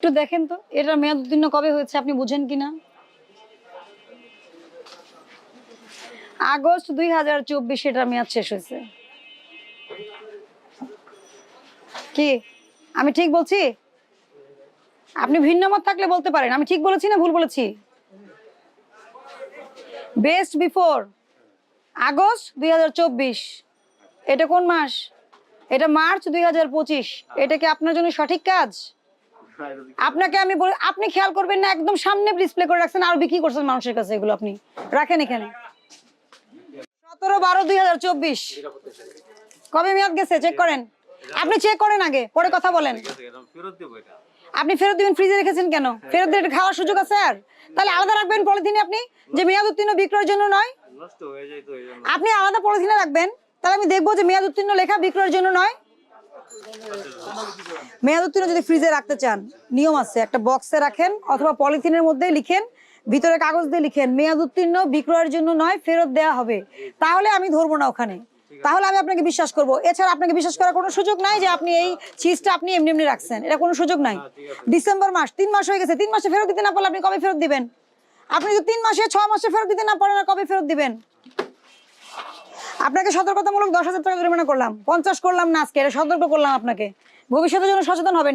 একটু দেখেন তো এটা মেয়াদ উত্তীর্ণ কবে হয়েছে আপনি বুঝেন কিনা? আগস্ট দুই হাজার চব্বিশ এটার মেয়াদ শেষ হয়েছে। কি? আমি ঠিক বলছি? আপনি ভিন্ন মত থাকলে বলতে পারেন, আমি ঠিক বলেছি না ভুল বলেছি? বেস্ট বিফোর আগস্ট দুই হাজার চব্বিশ, এটা কোন মাস? এটা মার্চ দুই হাজার পঁচিশ, এটা কি আপনার জন্য সঠিক কাজ? আপনাকে আমি বলি আপনি খেয়াল করবেন না একদম সামনে ডিসপ্লে করে রাখছেন আর বিক্রি করছেন মানুষের কাছে এগুলো আপনি। রাখেন এখানে। সতেরো বারো দুই হাজার চব্বিশ। কবে মেয়াদ গেছে? চেক করেন। আপনি চেক করেন আগে পরে কথা বলেন। আপনি ফেরত দিবেন ফ্রিজে রেখেছেন কেন? ফেরত দিয়ে খাওয়ার সুযোগ আছে আর? তাহলে আলাদা রাখবেন পলিথিনে আপনি যে মেয়াদ উত্তীর্ণ বিক্রয়ের জন্য নয়? আপনি আলাদা পলিথিনে রাখবেন তাহলে আমি দেখব যে মেয়াদ উত্তীর্ণ লেখা বিক্রয়ের জন্য নয়। মেয়াদ উত্তীর্ণ যদি ফ্রিজে রাখতে চান, নিয়ম আছে। একটা বক্সে রাখেন অথবা পলিথিনের মধ্যে লিখেন, ভিতরে কাগজ দিয়ে লিখেন, মেয়াদ উত্তীর্ণ বিক্রয়ের জন্য নয়, ফেরত দেওয়া হবে। তাহলে আমি ধরবো না ওখানে। তাহলে আমি আপনাকে বিশ্বাস করব। এছাড়া আপনাকে বিশ্বাস করার কোনো সুযোগ নাই যে আপনি এই চিজটা আপনি এমনি এমনি রাখছেন। এটা কোনো সুযোগ নাই। ডিসেম্বর মাস, তিন মাস হয়ে গেছে। তিন মাসে ফেরত দিতে না পারলে আপনি কবে ফেরত দিবেন? আপনি যদি তিন মাসে ছ মাসে ফেরত দিতে না পারেন কবে ফেরত দিবেন? আপনাকে সতর্কতামূলক দশ হাজার টাকা জরিমানা করলাম। পঞ্চাশ করলাম না, আজকে সতর্ক করলাম আপনাকে। ভবিষ্যতের জন্য সচেতন হবেন।